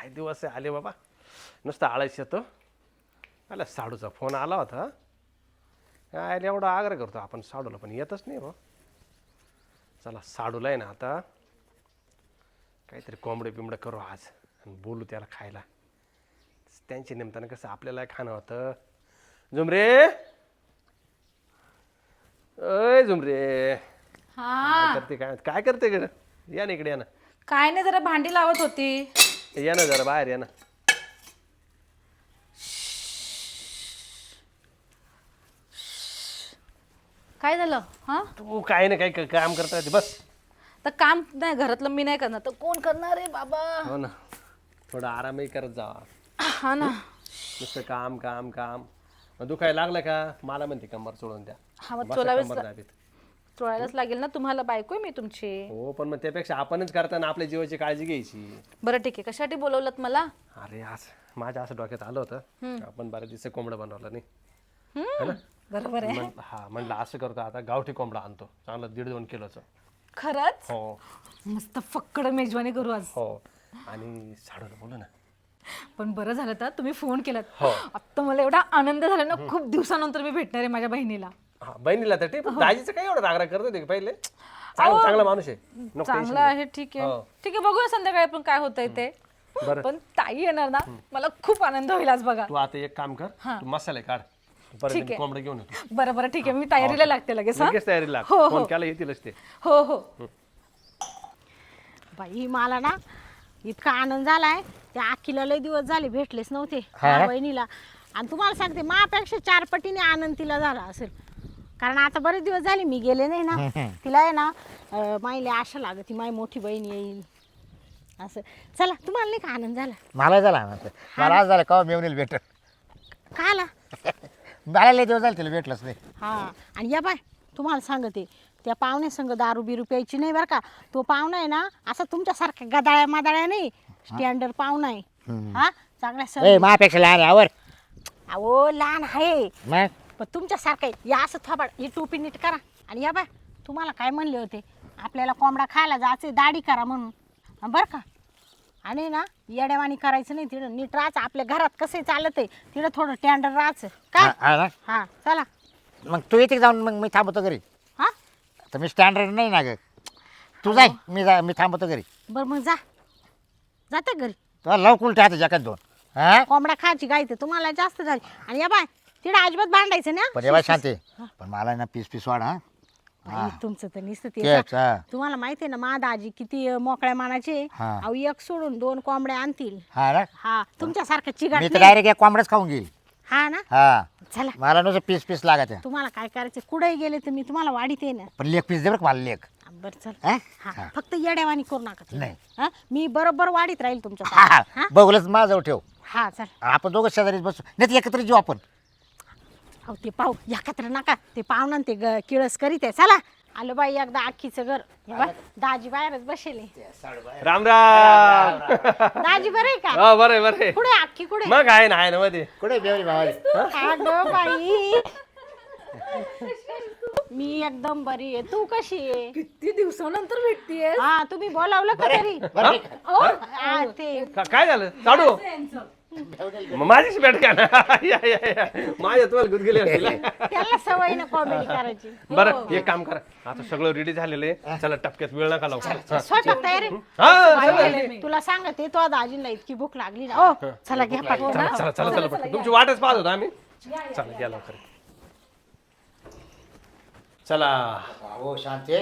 काय दिवस आहे आले बाबा? नुसतं आळस येतो. आला साडूचा फोन आला होता. काय एवढा आग्रह करतो आपण साडूला पण येतच नाही हो. चला साडूला आहे ना आता. काहीतरी कोंबडे बिंबडे करू आज आणि बोलू त्याला खायला. त्यांच्या निमित्तानं कसं आपल्याला खाणं होतं. झुमरे! अय झुमरे! हा. काय करते काय काय करते ग? या ना इकडे या ना. काय नाही जरा भांडी लावत होती. या ना जरा बाहेर या ना. काय झालं? हा? तू काय ना काय काम करता येते बस. तर काम नाही घरातलं मी नाही करणार. तर कोण करणार आहे बाबा? हो ना. थोडं आरामही करत जावा हा ना. नुसतं काम काम काम. दुखायला लागलं का? मला म्हणते कंबर सोडून द्या. हा मग बसा चोलावेच कंबर दाबीत. चोळायलाच लागेल ना तुम्हाला बायको आहे मी तुमची. हो पण मग त्यापेक्षा आपणच करताना आपल्या जीवाची काळजी घ्यायची. बरं ठीक आहे कशासाठी बोलवलं मला? अरे आज माझ्या असं डोक्यात आलं होतं. आपण बऱ्याच दिवस कोंबडं बनवलं नाही. बरोबर आहे. म्हण- हा म्हणलं असं करतो आता गावठी कोंबडा आणतो. चांगलं दीड दोन किलोचं. खरंच? हो. मस्त फक्कड मेजवानी करू आज. हो. आणि साडूला बोलू ना. पण बरं झालं तर तुम्ही फोन केलात. हो. आता मला एवढा आनंद झाला ना खूप दिवसानंतर मी भेटणार आहे माझ्या बहिणीला. हा बहिणीला तर ठीक दाजीचं काय एवढं रागराग करत होते पहिले? चांगला चांगला माणूस आहे. नको चांगलं आहे ठीक आहे. हो. ठीक आहे बघूया संध्याकाळी पण काय होतंय ते. बरं. पण ताई येणार ना मला खूप आनंद होईल आज बघा. तू आता एक काम कर तू मसाले काढ. ठीक आहे. कोंबडं घेऊन येतो. बरं बरं ठीक आहे. मी तयारीला लागते लगेच हा? लगेच तयारीला हो, हो. फोन केला येतीलच ते. हो हो. बाई मला ना इतका आनंद झालाय. त्या आखीला लय दिवस झाले भेटलेच नव्हते त्या बहिणीला. आणि तुम्हाला सांगते मापेक्षा चार पटीने आनंद तिला झाला असेल. कारण आता बरेच दिवस झाले मी गेले नाही ना. तिला आहे ना अं, माईला आशा लागत ती माई मोठी बहीण येईल. असं. चला तुम्हाला नाही का आनंद झाला? मला झाला ना मला आज झालं केव्हा मेवणीला भेट का आला? मला लय दिवस झाले तिला भेटलंच नाही. हा. आणि या बाय तुम्हाला सांगते त्या पाहुण्या संग दारू बिरू प्यायची नाही बरं का. तो पाहुणा आहे ना असा तुमच्यासारख्या गदाळ्या मादाळ्या नाही. स्टँडर्ड पाहुणा आहे. हा? चांगल्या ए सर लहान आहे, आवर. अहो लहान आहे. मग? पण तुमच्यासारखं आहे. या असं थोबाड ही टोपी नीट करा. आणि या बाय तुम्हाला काय म्हणले होते? आपल्याला कोंबडा खायला जायचं दाढी करा म्हणून. हा, बरं का? आणि ना येड्यावानी करायचं नाही तिथं नीट राहायचं. आपल्या घरात कसं चालत आहे तिथं थोडं टँडर राहायचं. काय हा हा ना. हा चला. मग तू येते का जाऊन मग मी थांबतो घरी. हा? तर मी स्टँडर्ड नाही ना ग. तू जाय मी जा मी थांबतो घरी. बरं मग जा. जाते घरी? तुला लवकर उलटे हात जगात दोन. हा? कोंबडा खायची गाय तर तुम्हाला जास्त झाली. आणि या बाय तिकडे अजिबात भांडायचं ना? पण एवढा शांती. पण मला ना पीस पीस वाढ हा. बाई, तुमचं तर नुसतं ते. तेच हा. तुम्हाला माहिती आहे ना मा दाजी किती अं, मोकळ्या मानाचे हा. अहो एक सोडून दोन कोंबड्या आणतील. हा ना? हा तुमच्यासारखं चिगाट मी तर नाही. डायरेक्ट एक खाऊन घेईल. हा ना? हा. चला. मला नुसतं पीस पीस लागत आहे. तुम्हाला काय करायचं कुठेही गेले तर मी तुम्हाला वाढीत आहे ना. पण लेख पीस दे बरं का मला लेख बरं चल. हा? हा फक्त येड्यावानी करू नका तुम्ही. नाही. हा? मी बरोबर वाढीत राहील तुमच्या हा बघूलच माझं ठेव. हा चल. आपण दोघं शेजारीच बसू. नाही तर एकत्र जेऊ आपण. अहो ते पाहू. एकत्र नका. ते पाहुणा ते ग- किळस करीत आहे. चला. आलं बाई एकदा आखीचं घर. हे दाजी बाहेरच बसेले राम राम. दाजी बरं आहे का? हा बरं बरं. कुठे आखी कुठे? मग आहे ना आहे ना मध्ये. कुठे भावाली? अगं बाई. मी एकदम बरी आहे. तू कशी आहे? किती दिवसानंतर भेटतीये हा तुम्ही बोलावलं का तरी? बरं ठीक आहे. हा, ते. का- काय झालं? साडू मग माझीच भेट घ्या ना? या, या, या. माझ्या तुम्हाला गुद गेले त्याला सवय ना कॉमेडी करायची. बरं एक काम करा. आता सगळं रेडी झालेलं आहे. चला टपक्यात वेळ नका लावू. हा. स्वयंपाक तयारी हा बाई, तुला सांगते तो दाजीला इतकी भूक लागली ना. ओ चला घ्या पाठवून चला चला चला चला पटकन. तुमची वाटच पाहत होतो आम्ही. चला या लवकर. चला. हो शांती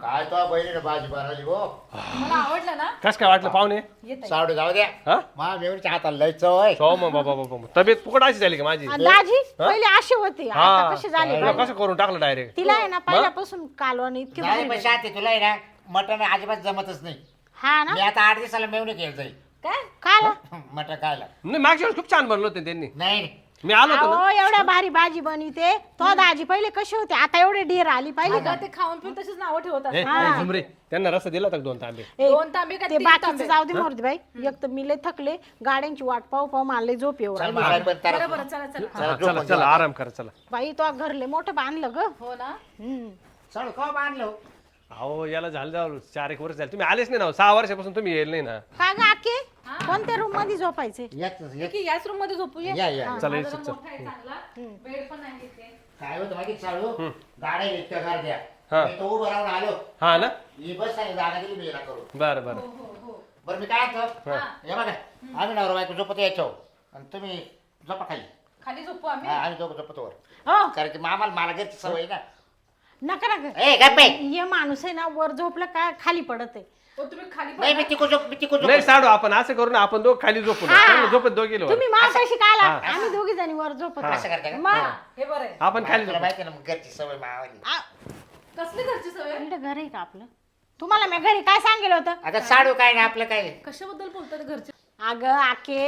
काय तो बहिणीने भाजी बनवली हो. मला आवडलं ना. कस काय वाटलं पाहुणे? सावडे जाऊ द्या. हा? मा मेवणीच्या हाताला लय चव सो मग बाबा बाबा तब्येत फुकट अशी झाली का माझी? दाजी पहिले अशी होती. आता हा कशी झाली तुला कसं करून टाकलं डायरेक्ट तिला आहे ना पहिल्यापासून कालवण इतके नाही पण शांती तुला आहे ना मटण अजिबात जमतच नाही. हा ना? मी आता आठ दिवसाला मेवणी केलं जाईल काय? काल मटण खायला. नाही मागच्या वेळेस खूप छान बनलं होतं त्यांनी. नाही. मी आलो होतो ना. अहो एवढ्या भारी भाजी बनवते. तो दाजी पहिले कशी होते? आता एवढे ढीर आली पाहिजे का? अगं, ते खाऊन पिऊन तशीच नावं ए, ए, झुमरे त्यांना रस्ता दिला होता का दोन तांबे? ए, दोन तांबे का ते तीन बाकीचं तांबे? जाऊ दे बाई एक तर मी लय थकले. गाड्यांची वाट पाहू पाहू मला लय झोप येऊ चल राहिली. मला पण तर बरं बरं चला. चला हा, चला चला आराम करा चला. बाई तो घरले मोठं बांधलं ग. हो ना. हम्म. चल का बांधलो. अहो याला झालं जाऊ चार एक वर्ष झाले. तुम्ही आलेच नाही ना हो. सहा वर्षापासून तुम्ही येईल नाही ना. काय ग आके? कोणत्या रूममध्ये झोपायचे? याच याच- की याच रूममध्ये झोपू ये या. या चला चल. मोठा आहे चांगला. बेड पण आहे इथे. काय होतं माहिती का चालू? गाड्या इतक्या गर्द्या हा. मी तो उभं राहून आलो. हा ना? ही बस आहे जागा दिली मी करू बरं बरं. हो हो हो. बरं मी काय म्हणतो? हे. बघा आम्ही नवरा बायको झोपत यायचो आणि तुम्ही झोपा खाली. खाली झोपू आम्ही? हा, आम्ही दोघं झोपतो वर. हो. कारण की मामाला मला घरची सवय ना. नका नका. ए गप्पे हे माणूस आहे ना वर झोपलं काय खाली पडत आहे. तुम्ही खाली नाही मी तिकू झोप मी तिकू झोप. नाही साडू आपण असं करू ना आपण दोघ खाली झोपू ना. हा. चांगलं झोपत दोघ गेलो तुम्ही मागाशी काय आला हा. आम्ही दोघी जणी वर झोपत असं करता का? मग? हा, हे बरं आहे. आपण खाली तुला झोपू. माहिती आहे ना मग घरची सवय मावाली. आ, कसली घरची सवय? इकडे घर आहे का आपलं? तुम्हाला मी घरी काय सांगेल होतं? आता साडू काय ना आपलं काय? कशाबद्दल बोलतात घरचे? अगं आके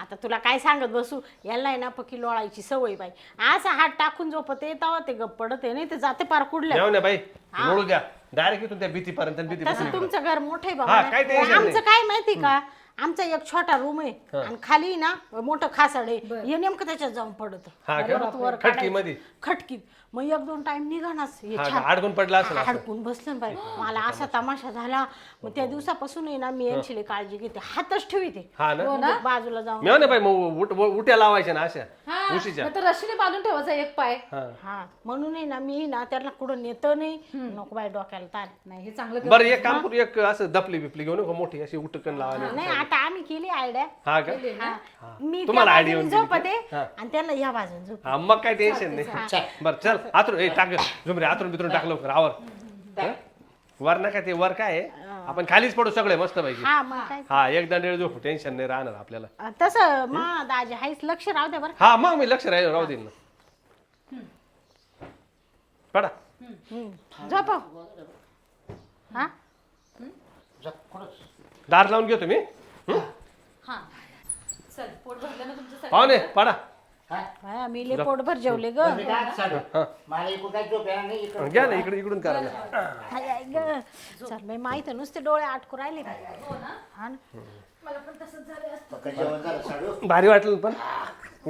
आता तुला काय सांगत बसू? याला आहे ना पक्की लोळायची सवय बाई. असं हात टाकून झोपते तेव्हा ते गप्प पडते नाही ते जाते पार कुडल्या येऊ ना बाई लोळू द्या. डायरेक्ट इथून त्या भीतीपर्यंत भीती तसं तुमचं घर मोठं आहे हा, काय बाबा tension आमचं काय माहिती का? आमचा एक छोटा रूम आहे आणि खाली ना मोठं खासाड आहे. हे नेमकं त्याच्यात जाऊन पडत. हा का? खटकीत मग एक दोन टाइम हे हा? छान. अडकून पडला असेल असं. अडकून बसलं ना बाई. मला असा तमाशा झाला. मग त्या दिवसापासून आहे ना मी यांची लई काळजी घेते. हातच ठेवते. हा ना? म्हणजे बाजूला जाऊन. मेव ना बाई मग उठ- उट्या लावायच्या ना अशा हा उशीच्या. तर रशीने बांधून ठेवायचा एक पाय. हा. हा म्हणून आहे ना मी ना त्याला कुठं नेतं नाही. नको बाई डोक्याला ताण. नाही हे चांगलं बरं एक काम करू एक असं दपली बिपली घेऊन मोठी अशी उटकन लावायला. नाही आता आम्ही केली आयडिया हा का? मी त्या तुम्हाला idea बाजूने येऊन गेली झोपते हा. आणि त्यांना या बाजूने झोप हा मग काय टेन्शन नाही. बरं चल. आतून ए टाक झुमरे आतून बितरून टाक लवकर आवर. हं? वर नका ते वर काय आहे? आपण खालीच पडू सगळे मस्त पैकी हा मग. काय? हा एक दंडेल झोपू टेन्शन नाही राहणार आपल्याला. अं, तसं मा दाजी हायच लक्ष राहू द्या बरं हा मग मी लक्ष राहील राहू देईन ना. पडा. हम्म. हा. झोप, कुठं? दार लावून घेतो मी. हा? चल पोट भरलं ना तुमचं सगळं? पाहुणे पडा. हा? मी लय पोटभर जेवले ग. बरं, मी काय म्हणतो साडू मला इकडून काय झोप येणार नाही इकडून घ्या ना इकडे इकडून करा ना. हाय, हाय ग चल माहीत आहे, नुसते डोळे आटकू राहिले. हो ना? ना. मला पण तसंच झालं असतं. पक्का जेवण झालं साडू. भारी वाटलं पण.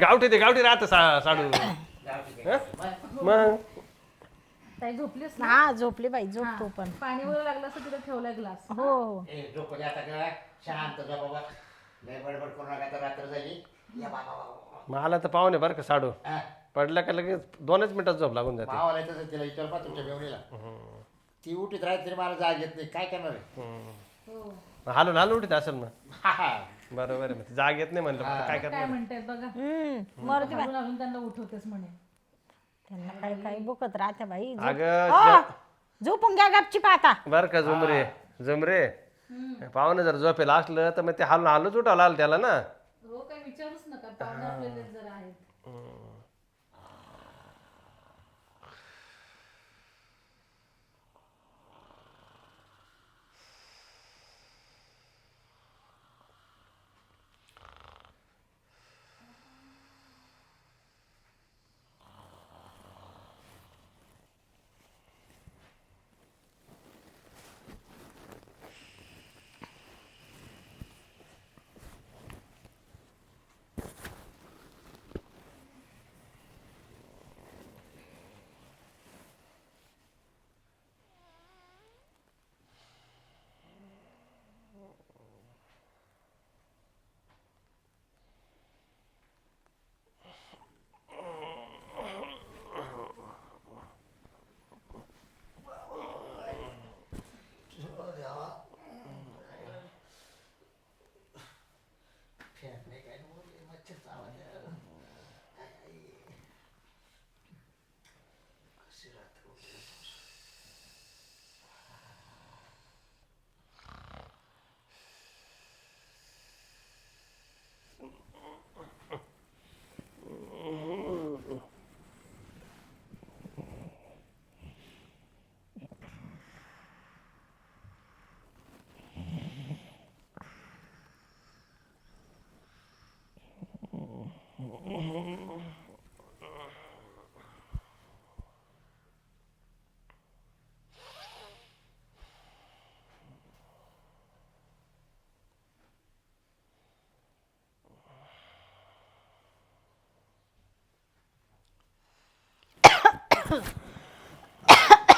गावठी ते गावठी राहतं सा साडू. हं? मग? ताई झोपलीस ना हा झोपले बाई झोपतो पण. पाणी वगैरे लागलं असं तिथे ठेवलाय ग्लास. हो. हो ए झोप दे आता काय? शांत झोप बाबा. लय बडबड करू नका तर रात्र झाली. या बाबा बाबा. मला तर पाहुणे बरं का साडू. हा. पडल्या का लगेच दोनच मिनिटात झोप लागून जाते. मावाला तसं तिला विचार पा तुमच्या मेवणीला. ती उठीत राहत तरी मला जाग येत नाही. काय करणार आहे? हालून हालून उठीत असेल ना? हा, हा. बरोबर आहे मग ती जाग येत नाही म्हणलं. मग काय काय करणार म्हणतायत बघा. हम्म मरते बाई. अजून अजून त्यांना उठवतेस म्हणे. त्यांना काही काही बुकत राहते बाई. झोप- अगं हो, झोपून घ्या गपची पाहता बर का झुमरे? झुमरे? पाहुणे जर झोपेला असलं तर मग ते हालून हालूच उठावं लागलं त्याला ना? काय विचारूच नका पाहुणे आपलेले जरा आहेत.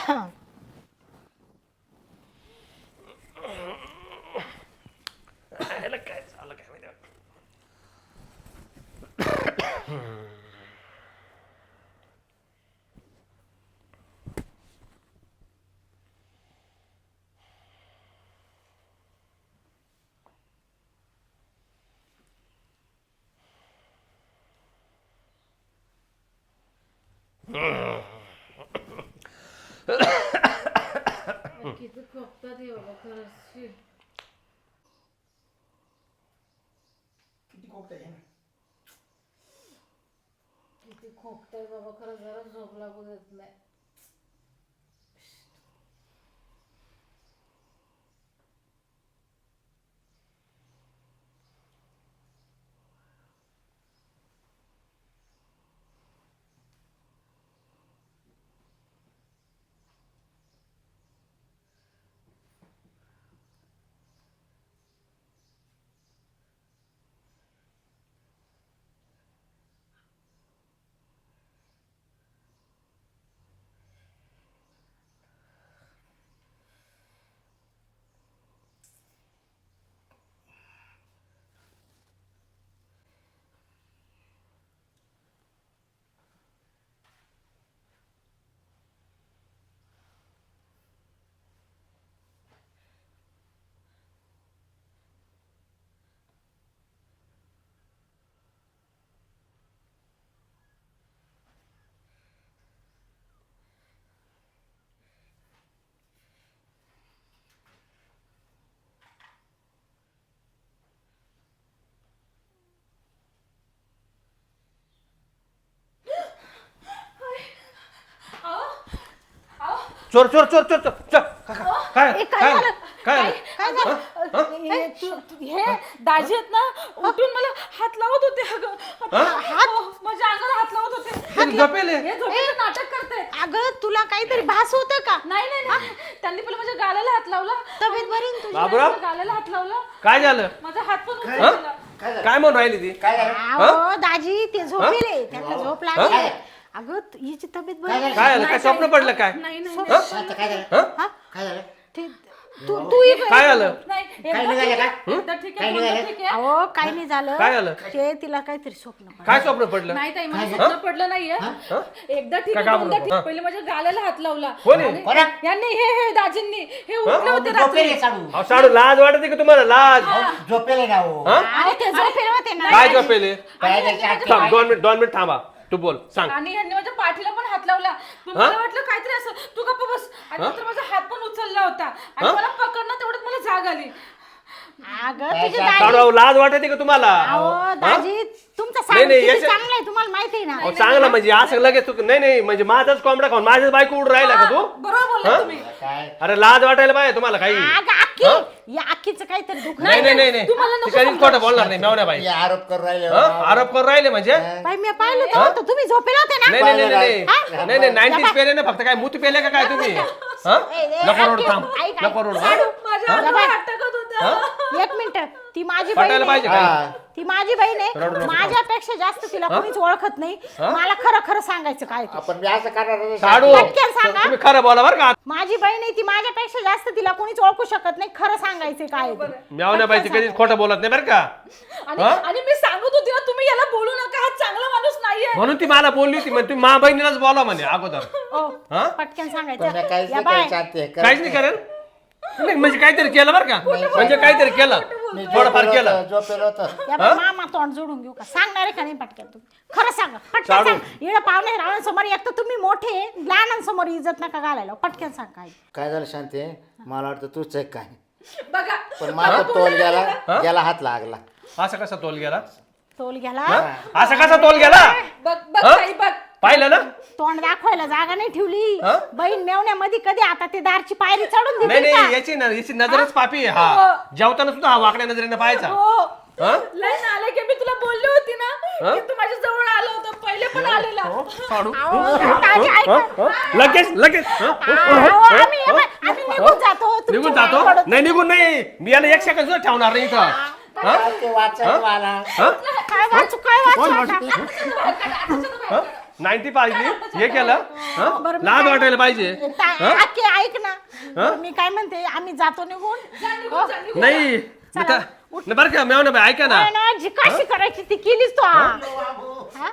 Huh. Gidip kokta diyor bakarız. Gidip kokta yani. खोकते बाबा खरं जरा झोप लागू देत नाही. चोर चोर चोर चोर चोर. चोर. काय काय? काय काय? झालं? हे? तू- तू- हे दाजी आहेत ना उठून मला हात लावत होते अगं. हो, माझ्या अंगाला हात लावत होते. झोपेले? हे झोपेचं नाटक करते अगं तुला काहीतरी भास होतं का? नाही नाही नाही. त्यांनी पहिला माझ्या गालाला हात लावला. तब्येत बरी ना तुझी? बाबूराव? माझ्या गालाला हात लावला. काय झालं? माझा हात पण उचलला काय? झालं काय म्हणून राहिली ती? काय झालं? अहो दाजी ते झोपेले. त्यांना झोप लागली. अगं तू- हिची तब्येत बरी. काय आलं काय स्वप्न पडलं काय? नाही नाही नाही. शांत काय झालं? हं? काय झालं? ते तू तू ये बरं. काय आलं नाही काय एकदा निघालं ठीक का? आहे, एकदा ठीक काय आहे दोनदा निघालं? ठीक आहे. अहो काही नाही झालं. काय आलं? ते तिला काहीतरी स्वप्न पडलं. काय स्वप्न पडलं? नाही ताई मला स्वप्न पडलं नाहीये. एकदा ठीक आहे दोनदा पहिले माझ्या गालाला हात लावला. कोणी? आणि कोणा? यांनी हे हे दाजींनी हे उठले होते रात्री. अहो साडू लाज वाटते का तुम्हाला? लाज. झोपेले ना हो. हं? ते झोपेले होते ना. काय झोपेले? थांब दोन मिनिट दोन मिनिट थांबा. तू बोल सांग. आणि ह्यांनी माझ्या पाठीला पण हात लावला. मग मला वाटलं काहीतरी असं तू गप्प बस. आणि नंतर माझा हात पण उचलला होता. आणि मला पकडणं तेवढ्यात मला जाग आली. अगं तुझी दाजी साडू अहो, लाज वाटते का तुम्हाला? अहो दाजी तुमचा नाही, साडू नाही, किती याच्या- चांगला आहे तुम्हाला माहिती आहे ना. अहो, चांगलं म्हणजे असं लगेच तू नाही नाही म्हणजे माझाच कोंबडा खाऊन माझ्याच बायको उडून राहिला का तू? बरोबर बोलला तुम्ही. काय? अरे लाज वाटायला पाहिजे तुम्हाला काही. अगं या काहीतरी दुःख नाही नाही नाही नाही. तुम्हाला नको ती कधीच खोटं बोलणार नाही मेवण्या बाई. हे आरोप करून राहिले हं? आरोप करून राहिले म्हणजे? बाई मी पाहिलं तर तुम्ही झोपेला होते ना? नाही नाही नाही नाही हा? नाही. नाही नाईन्टीज पेले ना फक्त काय मुत पेले का काय तुम्ही? हं? नको रोड ऐक, थांब. ऐक, नको रोड साडू, माझ्या जा अंगावर बाय. हात टाकत होता एक मिनिट. ती माझी बहीण पटायला पाहिजे आहे. काय हा. ती माझी बहीण आहे. माझ्यापेक्षा जास्त तिला कोणीच ओळखत नाही. मला खरं खरं सांगायचं काय ते. आपण मी असं करणार नाही. साडू पटकन सांगा. तुम्ही खरं बोला बरं का. माझी बहीण आहे ती माझ्यापेक्षा जास्त तिला कोणीच ओळखू शकत नाही. खरं सांगायचं काय ते. मेवण्या बाई ती कधीच खोटं बोलत नाही बरं का. आणि आणि मी सांगत होती ना तुम्ही याला बोलू नका. हा चांगला माणूस नाहीये. म्हणून ती मला बोलली होती. म्हणजे तुम्ही मा बहिणीलाच बोला म्हणे अगोदर. ओ, हा? पटकन पण सांगायचं काहीच या नाही बाय. केलं, शांती आहे. काहीच नाही. करेल. नाही म्हणजे काहीतरी केलं बरं का? म्हणजे काहीतरी केलं. मी थोडंफार केलं. होतो, झोपेलो होतो. या बाय मामा तोंड जोडून घेऊ का? सांगणार आहे का नाही पटकन तुम्ही? खरं सांगा पटकन साडू. सांग. येणं पाहुणे रावणांसमोर एक तर तुम्ही मोठे लहानांसमोर इज्जत नका घालायला. पटकन सांग काय काय झालं शांती? आहे? मला वाटतं तूच आहे काय बघा पण माझा तोल गेला गेला हात लागला. असा कसा तोल गेला? तोल गेला? हं? असा कसा तोल गेला? बघ बघ? ताई बघ. पाहिलं ना? तोंड दाखवायला जागा नाही ठेवली. हा? बहीण मेवण्यामध्ये कधी आता ते दारची पायरी चढून नाही देतील नाही का? याची ना याची नजरच पापी आहे हा. जेवताना सुद्धा हा वाकड्या नजरेने पाहायचा. हो. हं? लय नाले की मी तुला बोलली होती ना हा? की तू माझ्या जवळ आला होता पहिले पण आलेला. अहो, ऐका. हं? हं? लगेच लगेच. हं? अहो, आम्ही हे? आम्ही निघून जातो. तुमच्या निघून जातो. नाही निघून नाही. मी याला एक सेकंद सुद्धा ठेवणार नाही इथं. काय ते मला हं? काय वाचू काय वाचू आता? नाईन्टी पाहिजे हे केलं. हं? बरं, मी लाज काय वाटायला पाहिजे. ता- ऐक ना. बरं, मी काय म्हणते? आम्ही जातो निघून. हो? नाही. मी नाही बरं का मेवना बाई ऐका ना. काय ना जी काशी करायची ती केलीच तो हा? हा?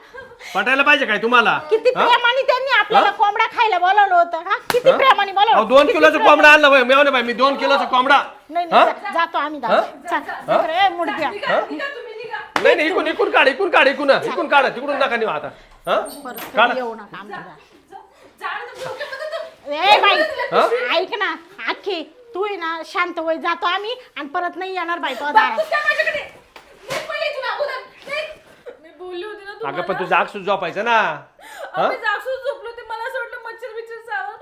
पटायला पाहिजे काय तुम्हाला? किती प्रेमाने त्यांनी आपल्याला कोंबडा खायला बोलवलं होतं हा? किती प्रेमाने अहो बोलवलं दोन किती किलोचा प्रेमाने- कोंबडा आणला बाई मेवना बाई मी दोन किलोचा कोंबडा. नाही नाही जा- जातो आम्ही जातो चल, रे, मुडद्या निघा निघा तुम्ही निघा. नाही नाही इकून इकून काढ इकून काढ इकून इकून काढा तिकडून नका नेऊ आता. हं? कधी येऊ नका आमच्या ए बाई ऐक ना आखे तू आहे ना शांत वय जातो आम्ही आणि परत नाही येणार बाई तो दारात. बघतोस काय माझ्याकडे? निघ पहिले इथून अगोदर निघ. मी बोलली होती ना अगं पण. तू जागसूच झोपायचं ना.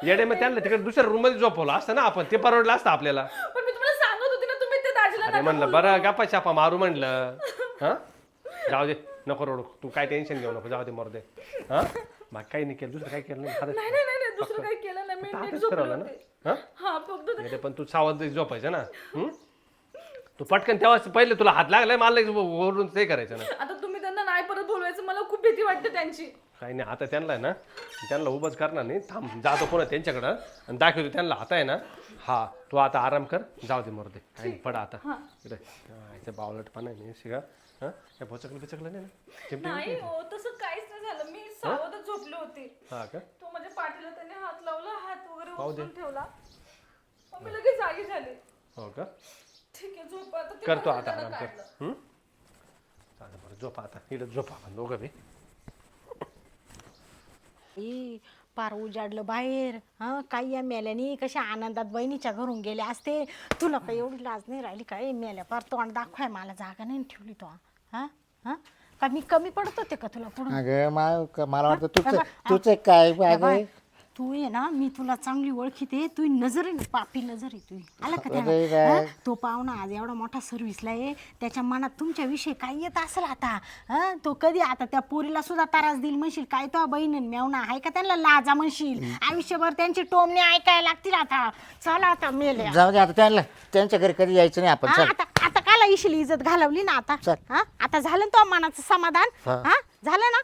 येडे मग त्यांना तिकडे दुसऱ्या रूममध्ये झोपवलं असतं ना आपण ते परवडलं असतं आपल्याला. पण मी तुम्हाला सांगत होते ना तुम्ही ते दाजीला अरे नका म्हणलं. बरं गप्पा छापा मारू म्हणलं. हा? जाऊ दे नको रोड. तू काय टेन्शन घेऊ नको जाऊ दे मरू दे हा? मग काही नाही केलं दुसरं काही केलं नाही. नाही नाही नाही नाही, दुसरं काही केलं नाही. मी फक्त नीट हातच झोपले फिरवला ना? होते. हा? हा फक्त पण तू सावध झोपायचं ना? हं? तू पटकन तेव्हाच पहिले तुला हात लागलाय मला वरून ते करायचं ना? आता तुम्ही त्यांना नाही परत बोलवायचं मला खूप भीती वाटते त्यांची. काही नाही आता त्यांना आहे ना त्यांना उभंच करणार नाही. थांब जातो पुन्हा त्यांच्याकडं. आणि दाखवतो त्यांना आता आहे ना? हा तू आता आराम कर जाऊ दे मरू दे काही नाही पडा आता. इकडे. याचं बावलटपणा आहे नाही शिगा हा? काय भोचकलं बिचकलं नाही ना? चिमटी नाही हो तसं काहीच नाही झालं. मी सावधच झोपले होते. हा का? तो माझ्या पाठीला त्याने हात लावला हात वगैरे पाहू दे. उचलून ठेवला. मग मी लगेच जागी झाले. हो का? ठीक आहे झोप आता. ते करतो आता आराम कर. काढलं. हं? चालेल बरं झोपा आता. इकडे झोपा आपण दोघं बी. ई, पार उजाडलं बाहेर. हा काही या मेल्याने कशा आनंदात बहिणीच्या घरून गेले असते. तुला काही एवढी लाज नाही राहिली काय? मेल्या पार तोंड दाखवाय मला जागा नाही ठेवली तो. हा? हा? का मी कमी पडत होते का तुला अगं मा- मला वाटतं तुझं तुझं काय अगं? तू आहे ना मी तुला चांगली ओळखीते तू नजर आहे ना पापी नजर आहे तुझी आला का अरे त्याला? बाय. हा? तो पाहुणा आज एवढा मोठा सर्व्हिसला आहे. त्याच्या मनात तुमच्याविषयी काय येत असेल आता? हा? तो कधी आता त्या पोरीला सुद्धा त्रास देईल म्हणशील? काय तो बहीण मेवना आहे का त्यांना? लाजा म्हणशील. आयुष्यभर त्यांची टोमणे ऐकायला लागतील आता. चला आता मेले जाऊ दे आता त्यांना त्यांच्या घरी कधी यायचं नाही आपण. हा, चल. आता आता काला इशील इज्जत घालवली ना आता? चल. हा? आता झालं ना तो मनाचं समाधान? हा. हा? झालं ना?